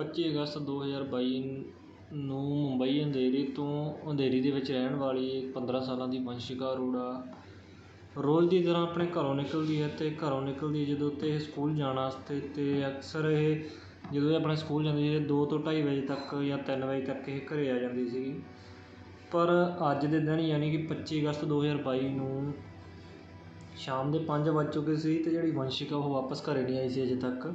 25 ਅਗਸਤ 2022 ਨੂੰ ਮੁੰਬਈ ਅੰਧੇਰੀ ਤੋਂ ਅੰਧੇਰੀ ਦੇ ਵਿੱਚ ਰਹਿਣ ਵਾਲੀ ਇੱਕ 15 ਸਾਲਾਂ ਦੀ ਵੰਸ਼ਿਕਾ ਅਰੋੜਾ ਰੋਜ਼ ਦੀ ਤਰ੍ਹਾਂ ਆਪਣੇ ਘਰੋਂ ਨਿਕਲਦੀ ਹੈ ਅਤੇ ਘਰੋਂ ਨਿਕਲਦੀ ਜਦੋਂ ਅਤੇ ਇਹ ਸਕੂਲ ਜਾਣ ਵਾਸਤੇ ਅਤੇ ਅਕਸਰ ਇਹ ਜਦੋਂ ਇਹ ਆਪਣੇ ਸਕੂਲ ਜਾਂਦੀ ਸੀ ਦੋ ਤੋਂ ਢਾਈ ਵਜੇ ਤੱਕ ਜਾਂ ਤਿੰਨ ਵਜੇ ਤੱਕ ਇਹ ਘਰ ਆ ਜਾਂਦੀ ਸੀਗੀ। ਪਰ ਅੱਜ ਦੇ ਦਿਨ ਯਾਨੀ ਕਿ 25 ਅਗਸਤ 2022 ਨੂੰ ਸ਼ਾਮ ਦੇ ਪੰਜ ਵੱਜ ਚੁੱਕੇ ਸੀ ਅਤੇ ਜਿਹੜੀ ਵੰਸ਼ਿਕਾ ਉਹ ਵਾਪਸ ਘਰ ਨਹੀਂ ਆਈ ਸੀ ਅਜੇ ਤੱਕ।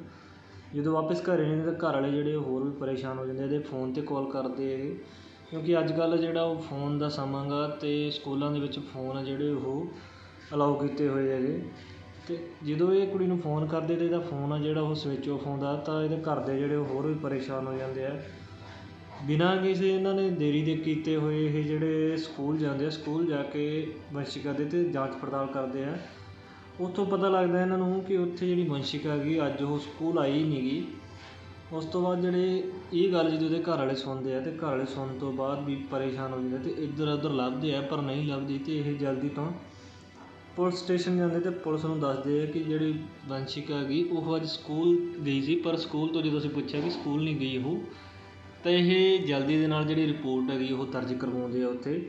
ਜਦੋਂ ਵਾਪਸ ਘਰ ਨਹੀਂ ਤਾਂ ਘਰ ਵਾਲੇ ਜਿਹੜੇ ਹੋਰ ਵੀ ਪਰੇਸ਼ਾਨ ਹੋ ਜਾਂਦੇ ਇਹਦੇ ਫੋਨ 'ਤੇ ਕਾਲ ਕਰਦੇ ਹੈਗੇ ਕਿਉਂਕਿ ਅੱਜ ਕੱਲ੍ਹ ਜਿਹੜਾ ਉਹ ਫੋਨ ਦਾ ਸਮਾਂ ਗਾ ਅਤੇ ਸਕੂਲਾਂ ਦੇ ਵਿੱਚ ਫੋਨ ਆ ਜਿਹੜੇ ਉਹ ਅਲਾਓ ਕੀਤੇ ਹੋਏ ਹੈਗੇ ਅਤੇ ਜਦੋਂ ਇਹ ਕੁੜੀ ਨੂੰ ਫੋਨ ਕਰਦੇ ਤਾਂ ਇਹਦਾ ਫੋਨ ਆ ਜਿਹੜਾ ਉਹ ਸਵਿੱਚ ਆਫ ਹੁੰਦਾ ਤਾਂ ਇਹਦੇ ਘਰ ਦੇ ਜਿਹੜੇ ਉਹ ਹੋਰ ਵੀ ਪਰੇਸ਼ਾਨ ਹੋ ਜਾਂਦੇ ਆ। ਬਿਨਾਂ ਕਿਸੇ ਇਹਨਾਂ ਨੇ ਦੇਰੀ ਦੇ ਕੀਤੇ ਹੋਏ ਇਹ ਜਿਹੜੇ ਸਕੂਲ ਜਾਂਦੇ ਆ, ਸਕੂਲ ਜਾ ਕੇ ਵੰਸ਼ਿਕਾ ਦੇ ਅਤੇ ਜਾਂਚ ਪੜਤਾਲ ਕਰਦੇ ਆ। ਉੱਥੋਂ ਪਤਾ ਲੱਗਦਾ ਇਹਨਾਂ ਨੂੰ ਕਿ ਉੱਥੇ ਜਿਹੜੀ ਵੰਸ਼ਿਕਾ ਹੈਗੀ, ਅੱਜ ਉਹ ਸਕੂਲ ਆਈ ਨਹੀਂ ਗੀ। ਉਸ ਤੋਂ ਬਾਅਦ ਜਿਹੜੇ ਇਹ ਗੱਲ ਜਦੋਂ ਉਹਦੇ ਘਰ ਵਾਲੇ ਸੁਣਦੇ ਆ ਅਤੇ ਘਰ ਵਾਲੇ ਸੁਣਨ ਤੋਂ ਬਾਅਦ ਵੀ ਪਰੇਸ਼ਾਨ ਹੋ ਜਾਂਦੇ ਅਤੇ ਇੱਧਰ ਉੱਧਰ ਲੱਭਦੇ ਆ, ਪਰ ਨਹੀਂ ਲੱਭਦੀ ਅਤੇ ਇਹ ਜਲਦੀ ਤੋਂ ਪੁਲਿਸ ਸਟੇਸ਼ਨ ਜਾਂਦੇ ਅਤੇ ਪੁਲਿਸ ਨੂੰ ਦੱਸਦੇ ਆ ਕਿ ਜਿਹੜੀ ਵੰਸ਼ਿਕਾ ਹੈਗੀ, ਉਹ ਅੱਜ ਸਕੂਲ ਗਈ ਸੀ, ਪਰ ਸਕੂਲ ਤੋਂ ਜਦੋਂ ਅਸੀਂ ਪੁੱਛਿਆ ਕਿ ਸਕੂਲ ਨਹੀਂ ਗਈ ਉਹ, ਤਾਂ ਇਹ ਜਲਦੀ ਦੇ ਨਾਲ ਜਿਹੜੀ ਰਿਪੋਰਟ ਹੈਗੀ ਉਹ ਦਰਜ ਕਰਵਾਉਂਦੇ ਆ ਉੱਥੇ।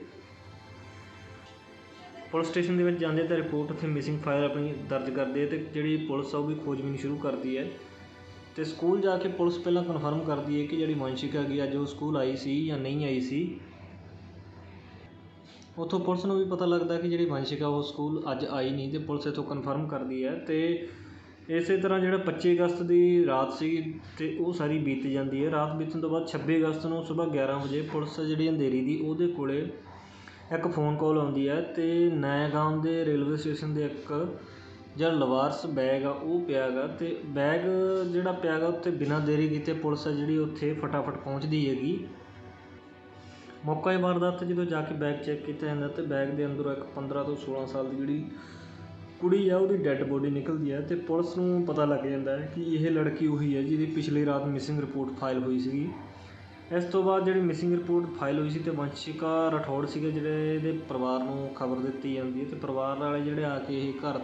ਪੁਲਿਸ ਸਟੇਸ਼ਨ ਦੇ ਵਿੱਚ ਜਾਂਦੇ ਤਾਂ ਰਿਪੋਰਟ ਉੱਥੇ ਮਿਸਿੰਗ ਫਾਇਲ ਆਪਣੀ ਦਰਜ ਕਰਦੇ ਆ ਅਤੇ ਜਿਹੜੀ ਪੁਲਿਸ ਆ ਉਹ ਵੀ ਖੋਜਬੀਨ ਸ਼ੁਰੂ ਕਰਦੀ ਹੈ। ਅਤੇ ਸਕੂਲ ਜਾ ਕੇ ਪੁਲਿਸ ਪਹਿਲਾਂ ਕਨਫਰਮ ਕਰਦੀ ਹੈ ਕਿ ਜਿਹੜੀ ਵੰਸ਼ਿਕਾ ਹੈਗੀ ਅੱਜ ਉਹ ਸਕੂਲ ਆਈ ਸੀ ਜਾਂ ਨਹੀਂ ਆਈ ਸੀ। ਉੱਥੋਂ ਪੁਲਿਸ ਨੂੰ ਵੀ ਪਤਾ ਲੱਗਦਾ ਕਿ ਜਿਹੜੀ ਵੰਸ਼ਿਕਾ ਉਹ ਸਕੂਲ ਅੱਜ ਆਈ ਨਹੀਂ ਅਤੇ ਪੁਲਿਸ ਇੱਥੋਂ ਕਨਫਰਮ ਕਰਦੀ ਹੈ ਅਤੇ ਇਸੇ ਤਰ੍ਹਾਂ ਜਿਹੜਾ 25 ਅਗਸਤ ਦੀ ਰਾਤ ਸੀ ਅਤੇ ਉਹ ਸਾਰੀ ਬੀਤ ਜਾਂਦੀ ਹੈ। ਰਾਤ ਬੀਤਣ ਤੋਂ ਬਾਅਦ 26 ਅਗਸਤ ਨੂੰ ਸੁਬਾਹ 11 ਵਜੇ ਪੁਲਿਸ ਜਿਹੜੀ ਅੰਧੇਰੀ ਦੀ ਉਹਦੇ ਕੋਲੇ ਇੱਕ ਫੋਨ ਕਾਲ ਆਉਂਦੀ ਹੈ ਅਤੇ ਨੈਗਾਮ ਦੇ ਰੇਲਵੇ ਸਟੇਸ਼ਨ ਦੇ ਇੱਕ ਜਿਹੜਾ ਲਵਾਰਸ ਬੈਗ ਆ, ਉਹ ਪਿਆ ਗਾ ਅਤੇ ਬੈਗ ਜਿਹੜਾ ਪਿਆ ਗਾ ਉੱਥੇ ਬਿਨਾਂ ਦੇਰੀ ਕੀਤੇ ਪੁਲਿਸ ਆ ਜਿਹੜੀ ਉੱਥੇ ਫਟਾਫਟ ਪਹੁੰਚਦੀ ਹੈਗੀ। ਮੌਕਾ ਇਹ ਵਾਰਦਾਤ ਜਦੋਂ ਜਾ ਕੇ ਬੈਗ ਚੈੱਕ ਕੀਤਾ ਜਾਂਦਾ ਅਤੇ ਬੈਗ ਦੇ ਅੰਦਰੋਂ ਇੱਕ 15 ਤੋਂ 16 ਸਾਲ ਦੀ ਜਿਹੜੀ ਕੁੜੀ ਆ, ਉਹਦੀ ਡੈੱਡ ਬੋਡੀ ਨਿਕਲਦੀ ਹੈ ਅਤੇ ਪੁਲਿਸ ਨੂੰ ਪਤਾ ਲੱਗ ਜਾਂਦਾ ਹੈ ਕਿ ਇਹ ਲੜਕੀ ਉਹੀ ਹੈ ਜਿਹਦੀ ਪਿਛਲੀ ਰਾਤ ਮਿਸਿੰਗ ਰਿਪੋਰਟ ਫਾਈਲ ਹੋਈ ਸੀਗੀ। ਇਸ ਤੋਂ ਬਾਅਦ ਜਿਹੜੀ ਮਿਸਿੰਗ ਰਿਪੋਰਟ ਫਾਈਲ ਹੋਈ ਸੀ ਅਤੇ ਵੰਸ਼ਿਕਾ ਰਾਠੌੜ ਸੀਗੇ ਜਿਹੜੇ ਇਹਦੇ ਪਰਿਵਾਰ ਨੂੰ ਖਬਰ ਦਿੱਤੀ ਜਾਂਦੀ ਹੈ ਅਤੇ ਪਰਿਵਾਰ ਵਾਲੇ ਜਿਹੜੇ ਆ ਕੇ ਇਹ ਘਰ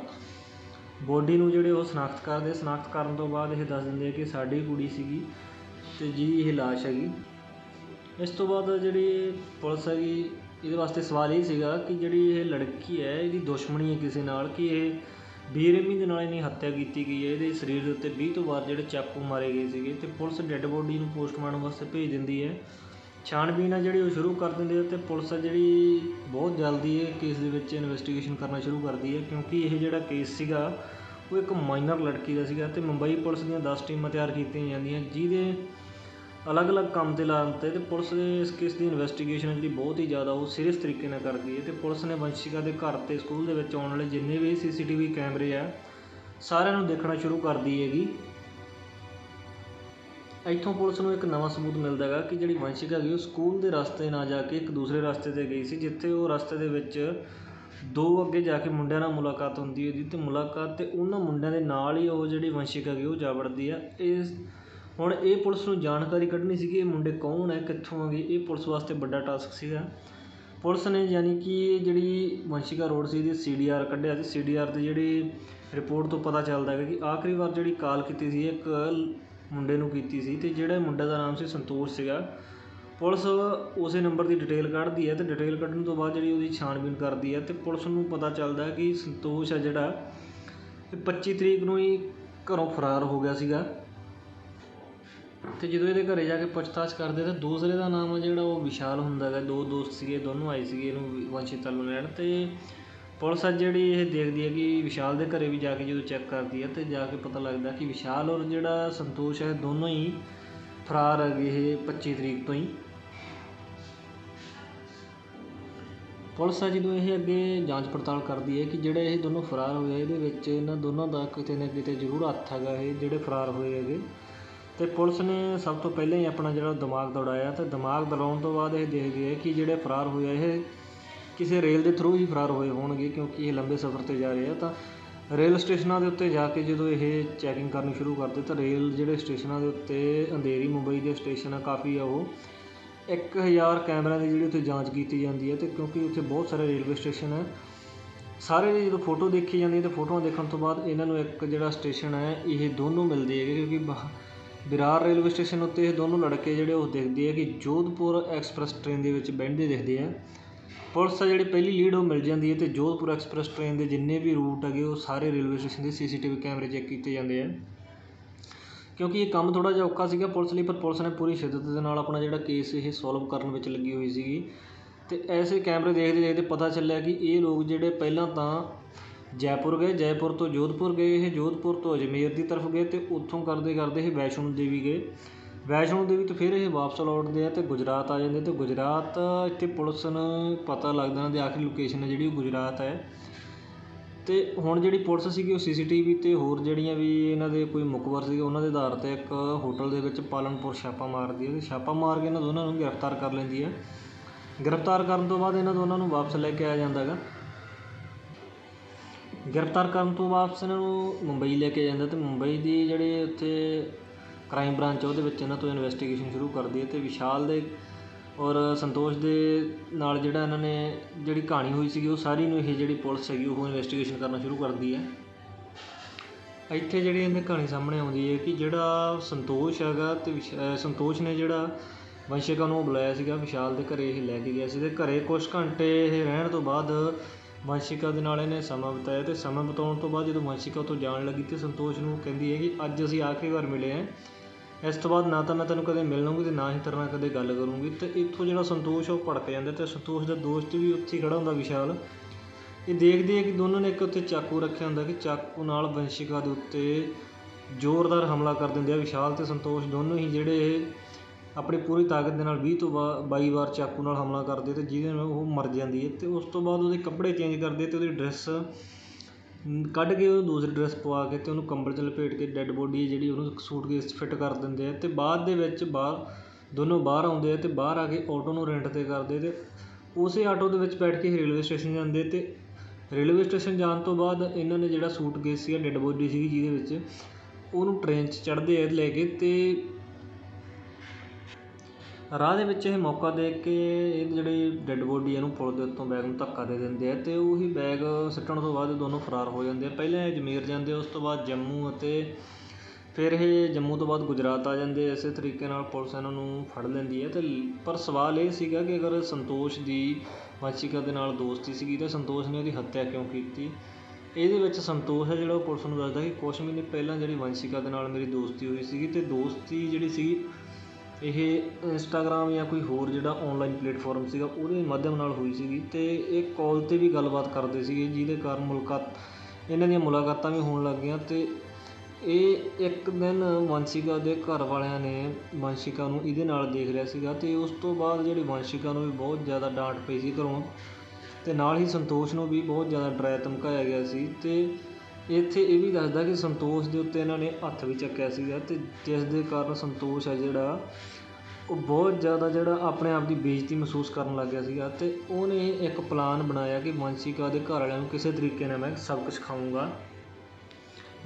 ਬੋਡੀ ਨੂੰ ਜਿਹੜੇ ਉਹ ਸ਼ਨਾਖਤ ਕਰਦੇ, ਸ਼ਨਾਖਤ ਕਰਨ ਤੋਂ ਬਾਅਦ ਇਹ ਦੱਸ ਦਿੰਦੇ ਆ ਕਿ ਸਾਡੀ ਕੁੜੀ ਸੀਗੀ ਅਤੇ ਜਿਹਦੀ ਇਹ ਲਾਸ਼ ਹੈਗੀ। ਇਸ ਤੋਂ ਬਾਅਦ ਜਿਹੜੀ ਪੁਲਿਸ ਹੈਗੀ, ਇਹਦੇ ਵਾਸਤੇ ਸਵਾਲ ਇਹ ਸੀਗਾ ਕਿ ਜਿਹੜੀ ਇਹ ਲੜਕੀ ਹੈ, ਇਹਦੀ ਦੁਸ਼ਮਣੀ ਹੈ ਕਿਸੇ ਨਾਲ ਕਿ ਇਹ ਬੇਰਹਿਮੀ ਦੇ ਨਾਲ ਇਹਨੀ ਹੱਤਿਆ ਕੀਤੀ ਗਈ ਹੈ। ਇਹਦੇ ਸਰੀਰ ਦੇ ਉੱਤੇ 20 ਤੋਂ ਬਾਅਦ ਜਿਹੜੇ ਚਾਕੂ ਮਾਰੇ ਗਏ ਸੀਗੇ ਅਤੇ ਪੁਲਿਸ ਡੈੱਡ ਬੋਡੀ ਨੂੰ ਪੋਸਟਮਾਰਟਮ ਵਾਸਤੇ ਭੇਜ ਦਿੰਦੀ ਹੈ। ਛਾਣਬੀਨ ਆ ਜਿਹੜੀ ਉਹ ਸ਼ੁਰੂ ਕਰ ਦਿੰਦੇ ਆ ਅਤੇ ਪੁਲਿਸ ਆ ਜਿਹੜੀ ਬਹੁਤ ਜਲਦੀ ਇਹ ਕੇਸ ਦੇ ਵਿੱਚ ਇਨਵੈਸਟੀਗੇਸ਼ਨ ਕਰਨਾ ਸ਼ੁਰੂ ਕਰਦੀ ਹੈ ਕਿਉਂਕਿ ਇਹ ਜਿਹੜਾ ਕੇਸ ਸੀਗਾ, ਉਹ ਇੱਕ ਮਾਈਨਰ ਲੜਕੀ ਦਾ ਸੀਗਾ ਅਤੇ ਮੁੰਬਈ ਪੁਲਿਸ ਦੀਆਂ 10 ਟੀਮਾਂ ਤਿਆਰ ਕੀਤੀਆਂ ਜਾਂਦੀਆਂ, ਜਿਹਦੇ ਅਲੱਗ-ਅਲੱਗ ਕੰਮ 'ਤੇ ਲਾ ਦਿੱਤੇ ਅਤੇ ਪੁਲਿਸ ਦੇ ਇਸ ਕੇਸ ਦੀ ਇਨਵੈਸਟੀਗੇਸ਼ਨ ਜਿਹੜੀ ਬਹੁਤ ਹੀ ਜ਼ਿਆਦਾ ਉਹ ਸੀਰੀਅਸ ਤਰੀਕੇ ਨਾਲ ਕਰਦੀ ਹੈ ਅਤੇ ਪੁਲਿਸ ਨੇ ਵੰਸ਼ਿਕਾ ਦੇ ਘਰ ਅਤੇ ਸਕੂਲ ਦੇ ਵਿੱਚ ਆਉਣ ਵਾਲੇ ਜਿੰਨੇ ਵੀ ਸੀਸੀਟੀਵੀ ਕੈਮਰੇ ਆ, ਸਾਰਿਆਂ ਨੂੰ ਦੇਖਣਾ ਸ਼ੁਰੂ ਕਰਦੀ ਹੈਗੀ। ਇੱਥੋਂ ਪੁਲਿਸ ਨੂੰ ਇੱਕ ਨਵਾਂ ਸਬੂਤ ਮਿਲਦਾ ਹੈਗਾ ਕਿ ਜਿਹੜੀ ਵੰਸ਼ਿਕਾ ਹੈਗੀ ਉਹ ਸਕੂਲ ਦੇ ਰਸਤੇ ਨਾ ਜਾ ਕੇ ਇੱਕ ਦੂਸਰੇ ਰਸਤੇ 'ਤੇ ਗਈ ਸੀ, ਜਿੱਥੇ ਉਹ ਰਸਤੇ ਦੇ ਵਿੱਚ ਦੋ ਅੱਗੇ ਜਾ ਕੇ ਮੁੰਡਿਆਂ ਨਾਲ ਮੁਲਾਕਾਤ ਹੁੰਦੀ ਹੈ ਜੀ ਅਤੇ ਮੁਲਾਕਾਤ 'ਤੇ ਉਹਨਾਂ ਮੁੰਡਿਆਂ ਦੇ ਨਾਲ ਹੀ ਉਹ ਜਿਹੜੀ ਵੰਸ਼ਿਕਾ ਹੈਗੀ ਉਹ ਜਾ ਵੜਦੀ ਆ ਇਸ ਹੁਣ ਇਹ ਪੁਲਿਸ ਨੂੰ ਜਾਣਕਾਰੀ ਕੱਢਣੀ ਸੀ ਕਿ ਇਹ ਮੁੰਡੇ ਕੌਣ ਹੈ, ਕਿੱਥੋਂ ਹੈਗੇ ਇਹ ਪੁਲਿਸ ਵਾਸਤੇ ਵੱਡਾ ਟਾਸਕ ਸੀਗਾ। ਪੁਲਿਸ ਨੇ ਯਾਨੀ ਕਿ ਜਿਹੜੀ ਵੰਸ਼ਿਕਾ ਰੋਡ ਸੀ, ਇਹਦੀ ਸੀ ਡੀ ਆਰ ਕੱਢਿਆ ਸੀ। ਸੀ ਡੀ ਆਰ ਦੀ ਜਿਹੜੀ ਰਿਪੋਰਟ ਤੋਂ ਪਤਾ ਚੱਲਦਾ ਹੈਗਾ ਕਿ ਆਖਰੀ ਵਾਰ ਜਿਹੜੀ ਕਾਲ ਕੀਤੀ ਸੀ, ਇੱਕ ਮੁੰਡੇ ਨੂੰ ਕੀਤੀ ਸੀ ਅਤੇ ਜਿਹੜੇ ਮੁੰਡੇ ਦਾ ਨਾਮ ਸੀ ਸੰਤੋਸ਼ ਸੀਗਾ। ਪੁਲਿਸ ਉਸੇ ਨੰਬਰ ਦੀ ਡਿਟੇਲ ਕੱਢਦੀ ਹੈ ਅਤੇ ਡਿਟੇਲ ਕੱਢਣ ਤੋਂ ਬਾਅਦ ਜਿਹੜੀ ਉਹਦੀ ਛਾਣਬੀਨ ਕਰਦੀ ਹੈ ਅਤੇ ਪੁਲਿਸ ਨੂੰ ਪਤਾ ਚੱਲਦਾ ਕਿ ਸੰਤੋਸ਼ ਹੈ ਜਿਹੜਾ, ਇਹ 25 ਤਰੀਕ ਨੂੰ ਹੀ ਘਰੋਂ ਫਰਾਰ ਹੋ ਗਿਆ ਸੀਗਾ। ਅਤੇ ਜਦੋਂ ਇਹਦੇ ਘਰ ਜਾ ਕੇ ਪੁੱਛਤਾਛ ਕਰਦੇ ਤਾਂ ਦੂਸਰੇ ਦਾ ਨਾਮ ਆ ਜਿਹੜਾ ਉਹ ਵਿਸ਼ਾਲ ਹੁੰਦਾ ਹੈਗਾ ਦੋ ਦੋਸਤ ਸੀਗੇ, ਦੋਨੋਂ ਆਏ ਸੀਗੇ ਇਹਨੂੰ ਵੰਸ਼ਿਤਾ ਨੂੰ ਲੈਣ ਅਤੇ ਪੁਲਿਸ ਆ ਜਿਹੜੀ ਇਹ ਦੇਖਦੀ ਹੈ ਕਿ ਵਿਸ਼ਾਲ ਦੇ ਘਰ ਵੀ ਜਾ ਕੇ ਜਦੋਂ ਚੈੱਕ ਕਰਦੀ ਹੈ ਅਤੇ ਜਾ ਕੇ ਪਤਾ ਲੱਗਦਾ ਕਿ ਵਿਸ਼ਾਲ ਔਰ ਜਿਹੜਾ ਸੰਤੋਸ਼ ਹੈ ਦੋਨੋਂ ਹੀ ਫਰਾਰ ਹੈਗੇ ਇਹ 25 ਤਰੀਕ ਤੋਂ ਹੀ। ਪੁਲਿਸ ਆ ਜਦੋਂ ਇਹ ਅੱਗੇ ਜਾਂਚ ਪੜਤਾਲ ਕਰਦੀ ਹੈ ਕਿ ਜਿਹੜੇ ਇਹ ਦੋਨੋਂ ਫਰਾਰ ਹੋਏ ਆ, ਇਹਦੇ ਵਿੱਚ ਇਹਨਾਂ ਦੋਨਾਂ ਦਾ ਕਿਤੇ ਨਾ ਕਿਤੇ ਜ਼ਰੂਰ ਹੱਥ ਹੈਗਾ ਇਹ ਜਿਹੜੇ ਫਰਾਰ ਹੋਏ ਹੈਗੇ। ਅਤੇ ਪੁਲਿਸ ਨੇ ਸਭ ਤੋਂ ਪਹਿਲਾਂ ਹੀ ਆਪਣਾ ਜਿਹੜਾ ਦਿਮਾਗ ਦੌੜਾਇਆ ਅਤੇ ਦਿਮਾਗ ਦੌੜਾਉਣ ਤੋਂ ਬਾਅਦ ਇਹ ਦੇਖਦੀ ਹੈ ਕਿ ਜਿਹੜੇ ਫਰਾਰ ਹੋਏ ਆ, ਇਹ ਕਿਸੇ ਰੇਲ ਦੇ ਥਰੂ ਹੀ ਫਰਾਰ ਹੋਏ ਹੋਣਗੇ ਕਿਉਂਕਿ ਇਹ ਲੰਬੇ ਸਫ਼ਰ 'ਤੇ ਜਾ ਰਹੇ ਆ। ਤਾਂ ਰੇਲ ਸਟੇਸ਼ਨਾਂ ਦੇ ਉੱਤੇ ਜਾ ਕੇ ਜਦੋਂ ਇਹ ਚੈਕਿੰਗ ਕਰਨੀ ਸ਼ੁਰੂ ਕਰਦੇ ਤਾਂ ਰੇਲ ਜਿਹੜੇ ਸਟੇਸ਼ਨਾਂ ਦੇ ਉੱਤੇ ਅੰਧੇਰੀ ਮੁੰਬਈ ਦੇ ਸਟੇਸ਼ਨ ਆ, ਕਾਫੀ ਆ ਉਹ, ਇੱਕ ਹਜ਼ਾਰ ਕੈਮਰਿਆਂ ਦੀ ਜਿਹੜੀ ਉੱਥੇ ਜਾਂਚ ਕੀਤੀ ਜਾਂਦੀ ਹੈ ਅਤੇ ਕਿਉਂਕਿ ਉੱਥੇ ਬਹੁਤ ਸਾਰੇ ਰੇਲਵੇ ਸਟੇਸ਼ਨ ਹੈ ਸਾਰੇ ਦੀ ਜਦੋਂ ਫੋਟੋ ਦੇਖੀ ਜਾਂਦੀ ਹੈ ਤਾਂ ਫੋਟੋਆਂ ਦੇਖਣ ਤੋਂ ਬਾਅਦ ਇਹਨਾਂ ਨੂੰ ਇੱਕ ਜਿਹੜਾ ਸਟੇਸ਼ਨ ਹੈ ਇਹ ਦੋਨੋਂ ਮਿਲਦੀ ਹੈਗੇ ਕਿਉਂਕਿ ਬਾਹ ਵਿਰਾਰ ਰੇਲਵੇ ਸਟੇਸ਼ਨ ਉੱਤੇ ਇਹ ਦੋਨੋਂ ਲੜਕੇ ਜਿਹੜੇ ਉਹ ਦੇਖਦੇ ਆ ਕਿ ਜੋਧਪੁਰ ਐਕਸਪ੍ਰੈਸ ਟ੍ਰੇਨ ਦੇ ਵਿੱਚ ਬਹਿੰਦੇ ਦਿਖਦੇ ਆ। ਪੁਲਿਸ ਆ ਜਿਹੜੀ ਪਹਿਲੀ ਲੀਡ ਉਹ ਮਿਲ ਜਾਂਦੀ ਹੈ ਤੇ ਜੋਧਪੁਰ ਐਕਸਪ੍ਰੈਸ ਟ੍ਰੇਨ ਦੇ ਜਿੰਨੇ ਵੀ ਰੂਟ ਹੈਗੇ ਉਹ ਸਾਰੇ ਰੇਲਵੇ ਸਟੇਸ਼ਨ ਦੇ ਸੀਸੀਟੀਵੀ ਕੈਮਰੇ ਚੈੱਕ ਕੀਤੇ ਜਾਂਦੇ ਆ। ਕਿਉਂਕਿ ਇਹ ਕੰਮ ਥੋੜਾ ਜਿਹਾ ਔਖਾ ਸੀਗਾ ਪੁਲਿਸ ਲਈ, ਪਰ ਪੁਲਿਸ ਨੇ ਪੂਰੀ ਸ਼ਿੱਦਤ ਦੇ ਨਾਲ ਆਪਣਾ ਜਿਹੜਾ ਕੇਸ ਇਹ ਸੋਲਵ ਕਰਨ ਵਿੱਚ ਲੱਗੀ ਹੋਈ ਸੀਗੀ। ਤੇ ਐਸੇ ਕੈਮਰੇ ਦੇਖਦੇ ਦੇਖਦੇ ਪਤਾ ਚੱਲਿਆ ਕਿ ਇਹ ਲੋਕ ਜਿਹੜੇ ਪਹਿਲਾਂ ਤਾਂ ਜੈਪੁਰ ਗਏ, ਜੈਪੁਰ ਤੋਂ ਜੋਧਪੁਰ ਗਏ, ਇਹ ਜੋਧਪੁਰ ਤੋਂ ਅਜਮੇਰ ਦੀ ਤਰਫ ਗਏ ਅਤੇ ਉੱਥੋਂ ਕਰਦੇ ਕਰਦੇ ਇਹ ਵੈਸ਼ਨੋ ਦੇਵੀ ਗਏ। ਵੈਸ਼ਨੋ ਦੇਵੀ ਤੋਂ ਫਿਰ ਇਹ ਵਾਪਸ ਲੌਟਦੇ ਆ ਅਤੇ ਗੁਜਰਾਤ ਆ ਜਾਂਦੇ ਅਤੇ ਗੁਜਰਾਤ ਇੱਥੇ ਪੁਲਿਸ ਨੂੰ ਪਤਾ ਲੱਗਦਾ ਇਹਨਾਂ ਦੀ ਆਖਰੀ ਲੋਕੇਸ਼ਨ ਹੈ ਜਿਹੜੀ ਉਹ ਗੁਜਰਾਤ ਹੈ। ਅਤੇ ਹੁਣ ਜਿਹੜੀ ਪੁਲਿਸ ਸੀਗੀ ਉਹ ਸੀ ਸੀ ਟੀ ਵੀ ਅਤੇ ਹੋਰ ਜਿਹੜੀਆਂ ਵੀ ਇਹਨਾਂ ਦੇ ਕੋਈ ਮੁਖਬਰ ਸੀਗੇ ਉਹਨਾਂ ਦੇ ਆਧਾਰ ਤੇ ਇੱਕ ਹੋਟਲ ਦੇ ਵਿੱਚ ਪਾਲਨਪੁਰ ਛਾਪਾ ਮਾਰਦੀ ਹੈ ਅਤੇ ਛਾਪਾ ਮਾਰ ਕੇ ਇਹਨਾਂ ਦੋਨਾਂ ਨੂੰ ਗ੍ਰਿਫਤਾਰ ਕਰ ਲੈਂਦੀ ਹੈ। ਗ੍ਰਿਫਤਾਰ ਕਰਨ ਤੋਂ ਬਾਅਦ ਇਹਨਾਂ ਦੋਨਾਂ ਨੂੰ ਵਾਪਸ ਲੈ ਕੇ ਆ ਜਾਂਦਾ ਹੈਗਾ। ਗ੍ਰਿਫਤਾਰ ਕਰਨ ਤੋਂ ਵਾਪਸ ਇਹਨਾਂ ਨੂੰ ਮੁੰਬਈ ਲੈ ਕੇ ਜਾਂਦਾ ਅਤੇ ਮੁੰਬਈ ਦੀ ਜਿਹੜੇ ਉੱਥੇ ਕ੍ਰਾਈਮ ਬ੍ਰਾਂਚ ਉਹਦੇ ਵਿੱਚ ਇਹਨਾਂ ਤੋਂ ਇਨਵੈਸਟੀਗੇਸ਼ਨ ਸ਼ੁਰੂ ਕਰਦੀ ਹੈ ਅਤੇ ਵਿਸ਼ਾਲ ਦੇ ਔਰ ਸੰਤੋਸ਼ ਦੇ ਨਾਲ ਜਿਹੜਾ ਇਹਨਾਂ ਨੇ ਜਿਹੜੀ ਕਹਾਣੀ ਹੋਈ ਸੀਗੀ, ਉਹ ਸਾਰੀ ਨੂੰ ਇਹ ਜਿਹੜੀ ਪੁਲਿਸ ਹੈਗੀ, ਉਹ ਇਨਵੈਸਟੀਗੇਸ਼ਨ ਕਰਨਾ ਸ਼ੁਰੂ ਕਰਦੀ ਹੈ। ਇੱਥੇ ਜਿਹੜੀ ਇਹਨੇ ਕਹਾਣੀ ਸਾਹਮਣੇ ਆਉਂਦੀ ਹੈ ਕਿ ਜਿਹੜਾ ਸੰਤੋਸ਼ ਹੈਗਾ ਤੇ ਵਿਸ਼- ਸੰਤੋਸ਼ ਨੇ ਜਿਹੜਾ ਵੰਸ਼ਿਕਾ ਨੂੰ ਬੁਲਾਇਆ ਸੀਗਾ, ਵਿਸ਼ਾਲ ਦੇ ਘਰੇ ਇਹ ਲੈ ਕੇ ਗਿਆ ਸੀ ਤੇ ਘਰੇ ਕੁਝ ਘੰਟੇ ਇਹ ਰਹਿਣ ਤੋਂ ਬਾਅਦ ਵੰਸ਼ਿਕਾ ਦੇ ਨਾਲ ਇਹਨੇ ਸਮਾਂ ਬਿਤਾਇਆ ਅਤੇ ਸਮਾਂ ਬਿਤਾਉਣ ਤੋਂ ਬਾਅਦ ਜਦੋਂ ਵੰਸ਼ਿਕਾ ਤੋਂ ਜਾਣ ਲੱਗੀ ਤੇ ਸੰਤੋਸ਼ ਨੂੰ ਕਹਿੰਦੀ ਹੈ ਕਿ ਅੱਜ ਅਸੀਂ ਆਖਰੀ ਵਾਰ ਮਿਲੇ ਹਾਂ। ਇਸ ਤੋਂ ਬਾਅਦ ਨਾ ਤਾਂ ਮੈਂ ਤੈਨੂੰ ਕਦੇ ਮਿਲ ਲਵਾਂਗੀ ਤੇ ਨਾ ਹੀ ਤੇਰੇ ਨਾਲ ਕਦੇ ਗੱਲ ਕਰੂੰਗੀ। ਤੇ ਇੱਥੋਂ ਜਿਹੜਾ ਸੰਤੋਸ਼ ਆ ਉਹ ਭੜਕ ਜਾਂਦਾ ਤੇ ਸੰਤੋਸ਼ ਦਾ ਦੋਸਤ ਵੀ ਉੱਥੇ ਹੀ ਖੜਾ ਹੁੰਦਾ ਵਿਸ਼ਾਲ। ਇਹ ਦੇਖਦੇ ਆ ਕਿ ਦੋਨੋਂ ਨੇ ਇੱਕ ਉੱਤੇ ਚਾਕੂ ਰੱਖਿਆ ਹੁੰਦਾ ਕਿ ਚਾਕੂ ਨਾਲ ਵੰਸ਼ਿਕਾ ਦੇ ਉੱਤੇ ਜ਼ੋਰਦਾਰ ਹਮਲਾ ਕਰ ਦਿੰਦੇ ਆ ਵਿਸ਼ਾਲ ਤੇ ਸੰਤੋਸ਼। ਦੋਨੋਂ ਹੀ ਜਿਹੜੇ ਆਪਣੀ ਪੂਰੀ ਤਾਕਤ ਦੇ ਨਾਲ ਵੀਹ ਤੋਂ ਬਾ- ਬਾਈ ਵਾਰ ਚਾਕੂ ਨਾਲ ਹਮਲਾ ਕਰਦੇ ਅਤੇ ਜਿਹਦੇ ਨਾਲ ਉਹ ਮਰ ਜਾਂਦੀ ਹੈ ਅਤੇ ਉਸ ਤੋਂ ਬਾਅਦ ਉਹਦੇ ਕੱਪੜੇ ਚੇਂਜ ਕਰਦੇ ਅਤੇ ਉਹਦੀ ਡਰੈਸ ਕੱਢ ਕੇ ਉਹ ਦੂਸਰੀ ਡਰੈਸ ਪਵਾ ਕੇ ਅਤੇ ਉਹਨੂੰ ਕੰਬਲ 'ਚ ਲਪੇਟ ਕੇ ਡੈੱਡ ਬੋਡੀ ਜਿਹੜੀ ਉਹਨੂੰ ਸੂਟਕੇਸ 'ਚ ਫਿੱਟ ਕਰ ਦਿੰਦੇ ਆ ਅਤੇ ਬਾਅਦ ਦੇ ਵਿੱਚ ਬਾਹਰ ਦੋਨੋਂ ਬਾਹਰ ਆਉਂਦੇ ਆ ਅਤੇ ਬਾਹਰ ਆ ਕੇ ਆਟੋ ਨੂੰ ਰੈਂਟ ਤੇ ਕਰਦੇ ਅਤੇ ਉਸੇ ਆਟੋ ਦੇ ਵਿੱਚ ਬੈਠ ਕੇ ਰੇਲਵੇ ਸਟੇਸ਼ਨ ਜਾਂਦੇ ਅਤੇ ਰੇਲਵੇ ਸਟੇਸ਼ਨ ਜਾਣ ਤੋਂ ਬਾਅਦ ਇਹਨਾਂ ਨੇ ਜਿਹੜਾ ਸੂਟਕੇਸ ਸੀਗਾ ਡੈੱਡ ਬੋਡੀ ਸੀਗੀ ਜਿਹਦੇ ਵਿੱਚ ਉਹਨੂੰ ਟ੍ਰੇਨ 'ਚ ਚੜ੍ਹਦੇ ਆ ਲੈ ਕੇ ਅਤੇ ਰਾਹ ਦੇ ਵਿੱਚ ਇਹ ਮੌਕਾ ਦੇਖ ਕੇ ਇਹ ਜਿਹੜੀ ਡੈੱਡ ਬੋਡੀ ਇਹਨੂੰ ਪੁਲ ਦੇ ਉੱਤੋਂ ਬੈਗ ਨੂੰ ਧੱਕਾ ਦੇ ਦਿੰਦੇ ਆ ਅਤੇ ਉਹੀ ਬੈਗ ਸੁੱਟਣ ਤੋਂ ਬਾਅਦ ਦੋਨੋਂ ਫਰਾਰ ਹੋ ਜਾਂਦੇ ਆ। ਪਹਿਲਾਂ ਇਹ ਅਜਮੇਰ ਜਾਂਦੇ ਉਸ ਤੋਂ ਬਾਅਦ ਜੰਮੂ ਅਤੇ ਫਿਰ ਇਹ ਜੰਮੂ ਤੋਂ ਬਾਅਦ ਗੁਜਰਾਤ ਆ ਜਾਂਦੇ ਇਸੇ ਤਰੀਕੇ ਨਾਲ ਪੁਲਿਸ ਇਹਨਾਂ ਨੂੰ ਫੜ ਲੈਂਦੀ ਹੈ ਅਤੇ ਪਰ ਸਵਾਲ ਇਹ ਸੀਗਾ ਕਿ ਅਗਰ ਸੰਤੋਸ਼ ਦੀ ਵੰਸ਼ਿਕਾ ਦੇ ਨਾਲ ਦੋਸਤੀ ਸੀਗੀ ਤਾਂ ਸੰਤੋਸ਼ ਨੇ ਉਹਦੀ ਹੱਤਿਆ ਕਿਉਂ ਕੀਤੀ? ਇਹਦੇ ਵਿੱਚ ਸੰਤੋਸ਼ ਹੈ ਜਿਹੜਾ ਉਹ ਪੁਲਿਸ ਨੂੰ ਦੱਸਦਾ ਕਿ ਕੁਛ ਮਹੀਨੇ ਪਹਿਲਾਂ ਜਿਹੜੀ ਵੰਸ਼ਿਕਾ ਦੇ ਨਾਲ ਮੇਰੀ ਦੋਸਤੀ ਹੋਈ ਸੀਗੀ ਅਤੇ ਦੋਸਤੀ ਜਿਹੜੀ ਸੀ ਇਹ ਇੰਸਟਾਗ੍ਰਾਮ ਜਾਂ ਕੋਈ ਹੋਰ ਜਿਹੜਾ ਔਨਲਾਈਨ ਪਲੇਟਫਾਰਮ ਸੀਗਾ, ਉਹਦੇ ਮਾਧਿਅਮ ਨਾਲ ਹੋਈ ਸੀਗੀ ਅਤੇ ਇਹ ਕਾਲ ਤੇ ਵੀ ਗੱਲਬਾਤ ਕਰਦੇ ਸੀਗੇ, ਜਿਹਦੇ ਕਾਰਨ ਮੁਲਾਕਾਤ, ਇਹਨਾਂ ਦੀਆਂ ਮੁਲਾਕਾਤਾਂ ਵੀ ਹੋਣ ਲੱਗ ਗਈਆਂ ਅਤੇ ਇਹ ਇੱਕ ਦਿਨ ਵੰਸ਼ਿਕਾ ਦੇ ਘਰ ਵਾਲਿਆਂ ਨੇ ਵੰਸ਼ਿਕਾ ਨੂੰ ਇਹਦੇ ਨਾਲ ਦੇਖ ਲਿਆ ਸੀਗਾ ਅਤੇ ਉਸ ਤੋਂ ਬਾਅਦ ਜਿਹੜੀ ਵੰਸ਼ਿਕਾ ਨੂੰ ਵੀ ਬਹੁਤ ਜ਼ਿਆਦਾ ਡਾਂਟ ਪਈ ਸੀ ਘਰੋਂ ਅਤੇ ਨਾਲ ਹੀ ਸੰਤੋਸ਼ ਨੂੰ ਵੀ ਬਹੁਤ ਜ਼ਿਆਦਾ ਡਰਾਇਆ ਧਮਕਾਇਆ ਗਿਆ ਸੀ ਅਤੇ ਇੱਥੇ ਇਹ ਵੀ ਦੱਸਦਾ ਕਿ ਸੰਤੋਸ਼ ਦੇ ਉੱਤੇ ਇਹਨਾਂ ਨੇ ਹੱਥ ਵੀ ਚੱਕਿਆ ਸੀਗਾ ਅਤੇ ਜਿਸ ਦੇ ਕਾਰਨ ਸੰਤੋਸ਼ ਹੈ ਜਿਹੜਾ, ਉਹ ਬਹੁਤ ਜ਼ਿਆਦਾ ਜਿਹੜਾ ਆਪਣੇ ਆਪ ਦੀ ਬੇਇੱਜ਼ਤੀ ਮਹਿਸੂਸ ਕਰਨ ਲੱਗ ਗਿਆ ਸੀਗਾ ਅਤੇ ਉਹਨੇ ਇੱਕ ਪਲਾਨ ਬਣਾਇਆ ਕਿ ਵੰਸ਼ਿਕਾ ਦੇ ਘਰ ਵਾਲਿਆਂ ਨੂੰ ਕਿਸੇ ਤਰੀਕੇ ਨਾਲ ਮੈਂ ਸਬਕ ਸਿਖਾਊਂਗਾ।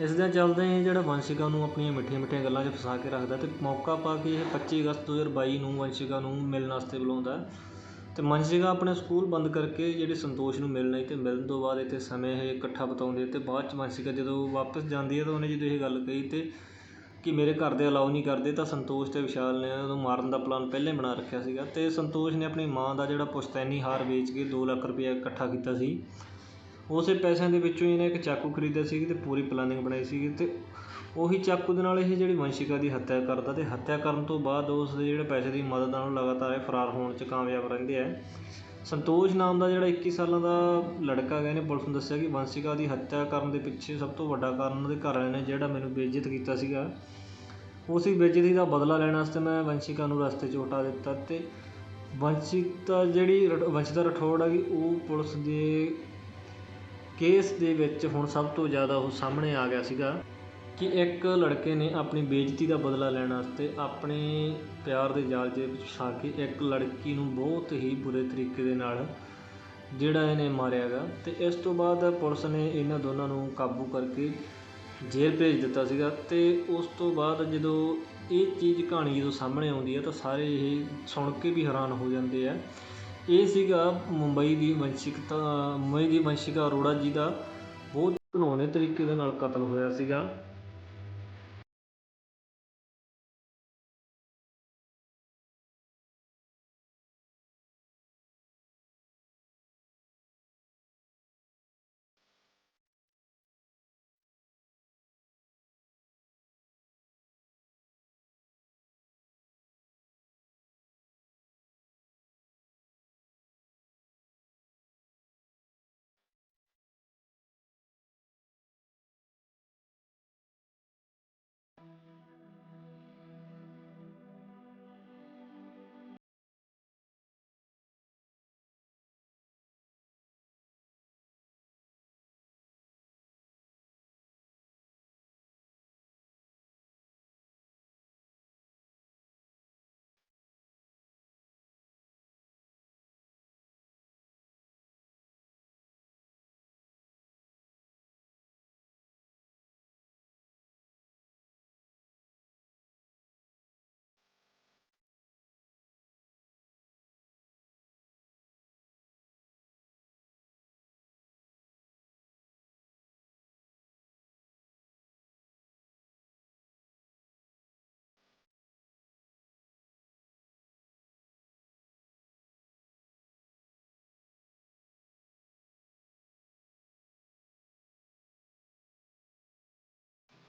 ਇਸ ਦੇ ਚੱਲਦੇ ਹੀ ਜਿਹੜਾ ਵੰਸ਼ਿਕਾ ਨੂੰ ਆਪਣੀਆਂ ਮਿੱਠੀਆਂ ਮਿੱਠੀਆਂ ਗੱਲਾਂ 'ਚ ਫਸਾ ਕੇ ਰੱਖਦਾ ਤੇ ਮੌਕਾ ਪਾ ਕੇ ਇਹ 25 ਅਗਸਤ 2022 ਨੂੰ ਵੰਸ਼ਿਕਾ ਨੂੰ ਮਿਲਣ ਵਾਸਤੇ ਬੁਲਾਉਂਦਾ। ਤੇ ਵੰਸ਼ਿਕਾ ਆਪਣੇ ਸਕੂਲ ਬੰਦ ਕਰਕੇ ਜਿਹੜੇ ਸੰਤੋਸ਼ ਨੂੰ ਮਿਲਣਾ ਸੀ ਤੇ ਮਿਲਣ ਤੋਂ ਬਾਅਦ ਇੱਥੇ ਸਮੇਂ ਇਹ ਇਕੱਠਾ ਬਿਤਾਉਂਦੇ ਅਤੇ ਬਾਅਦ ਚ ਵੰਸ਼ਿਕਾ ਜਦੋਂ ਵਾਪਸ ਜਾਂਦੀ ਹੈ ਤਾਂ ਉਹਨੇ ਜਦੋਂ ਇਹ ਗੱਲ ਕਹੀ ਅਤੇ ਕਿ ਮੇਰੇ ਘਰ ਦੇ ਅਲਾਓ ਨਹੀਂ ਕਰਦੇ ਤਾਂ ਸੰਤੋਸ਼ ਅਤੇ ਵਿਸ਼ਾਲ ਨੇ ਉਹਨੂੰ ਮਾਰਨ ਦਾ ਪਲਾਨ ਪਹਿਲਾਂ ਹੀ ਬਣਾ ਰੱਖਿਆ ਸੀਗਾ ਅਤੇ ਸੰਤੋਸ਼ ਨੇ ਆਪਣੀ ਮਾਂ ਦਾ ਜਿਹੜਾ ਪੁਸ਼ਤੈਨੀ ਹਾਰ ਵੇਚ ਕੇ ਦੋ ਲੱਖ ਰੁਪਇਆ ਇਕੱਠਾ ਕੀਤਾ ਸੀ। ਉਸੇ ਪੈਸਿਆਂ ਦੇ ਵਿੱਚੋਂ ਇਹਨੇ ਇੱਕ ਚਾਕੂ ਖਰੀਦਿਆ ਸੀ ਤੇ ਪੂਰੀ ਪਲਾਨਿੰਗ ਬਣਾਈ ਸੀ ਤੇ ਉਹੀ ਚਾਕੂ ਦੇ ਨਾਲ ਇਹ ਜਿਹੜੀ ਵੰਸ਼ਿਕਾ ਦੀ ਹੱਤਿਆ ਕਰਦਾ ਤੇ ਹੱਤਿਆ ਕਰਨ ਤੋਂ ਬਾਅਦ ਉਸ ਦੇ ਜਿਹੜੇ ਪੈਸੇ ਦੀ ਮਦਦ ਨਾਲ ਲਗਾਤਾਰ ਇਹ ਫਰਾਰ ਹੋਣ 'ਚ ਕਾਮਯਾਬ ਰਹਿੰਦੇ ਆ। ਸੰਤੋਸ਼ ਨਾਮ ਦਾ ਜਿਹੜਾ 21 ਸਾਲਾਂ ਦਾ ਲੜਕਾ ਗਿਆ ਨੇ ਪੁਲਿਸ ਨੂੰ ਦੱਸਿਆ ਕਿ ਵੰਸ਼ਿਕਾ ਦੀ ਹੱਤਿਆ ਕਰਨ ਦੇ ਪਿੱਛੇ ਸਭ ਤੋਂ ਵੱਡਾ ਕਾਰਨ ਉਹਦੇ ਘਰ ਵਾਲਿਆਂ ਨੇ ਜਿਹੜਾ ਮੈਨੂੰ ਬੇਇੱਜ਼ਤ ਕੀਤਾ ਸੀਗਾ, ਉਸੇ ਬੇਇੱਜ਼ਤੀ ਦਾ ਬਦਲਾ ਲੈਣ ਵਾਸਤੇ ਮੈਂ ਵੰਸ਼ਿਕਾ ਨੂੰ ਰਸਤੇ 'ਚ ਉਟਾ ਦਿੱਤਾ ਤੇ ਵੰਸ਼ਿਕਾ ਜਿਹੜੀ ਰਠ- ਵੰਸ਼ਿਤਾ ਰਠੋੜ ਹੈਗੀ, ਉਹ ਪੁਲਿਸ ਦੇ ਕੇਸ ਦੇ ਵਿੱਚ ਹੁਣ ਸਭ ਤੋਂ ਜ਼ਿਆਦਾ ਉਹ ਸਾਹਮਣੇ ਆ ਗਿਆ ਸੀਗਾ ਕਿ ਇੱਕ ਲੜਕੇ ਨੇ ਆਪਣੀ ਬੇਇੱਜ਼ਤੀ ਦਾ ਬਦਲਾ ਲੈਣ ਵਾਸਤੇ ਆਪਣੇ ਪਿਆਰ ਦੇ ਜਾਲ 'ਚ ਫਸਾ ਕੇ ਇੱਕ ਲੜਕੀ ਨੂੰ ਬਹੁਤ ਹੀ ਬੁਰੇ ਤਰੀਕੇ ਦੇ ਨਾਲ ਜਿਹੜਾ ਇਹਨੇ ਮਾਰਿਆ ਗਾ ਅਤੇ ਇਸ ਤੋਂ ਬਾਅਦ ਪੁਲਿਸ ਨੇ ਇਹਨਾਂ ਦੋਨਾਂ ਨੂੰ ਕਾਬੂ ਕਰਕੇ ਜੇਲ੍ਹ ਭੇਜ ਦਿੱਤਾ ਸੀਗਾ ਅਤੇ ਉਸ ਤੋਂ ਬਾਅਦ ਜਦੋਂ ਇਹ ਚੀਜ਼ ਕਹਾਣੀ ਜਦੋਂ ਸਾਹਮਣੇ ਆਉਂਦੀ ਹੈ ਤਾਂ ਸਾਰੇ ਇਹ ਸੁਣ ਕੇ ਵੀ ਹੈਰਾਨ ਹੋ ਜਾਂਦੇ ਆ। ਇਹ ਸੀਗਾ ਮੁੰਬਈ ਦੀ ਵੰਸ਼ਿਕਤਾ, ਮੁੰਬਈ ਦੀ ਵੰਸ਼ਿਕਾ ਅਰੋੜਾ ਜੀ ਦਾ। ਬਹੁਤ ਘਿਨੌਣੇ ਤਰੀਕੇ ਦੇ ਨਾਲ ਕਤਲ ਹੋਇਆ ਸੀਗਾ।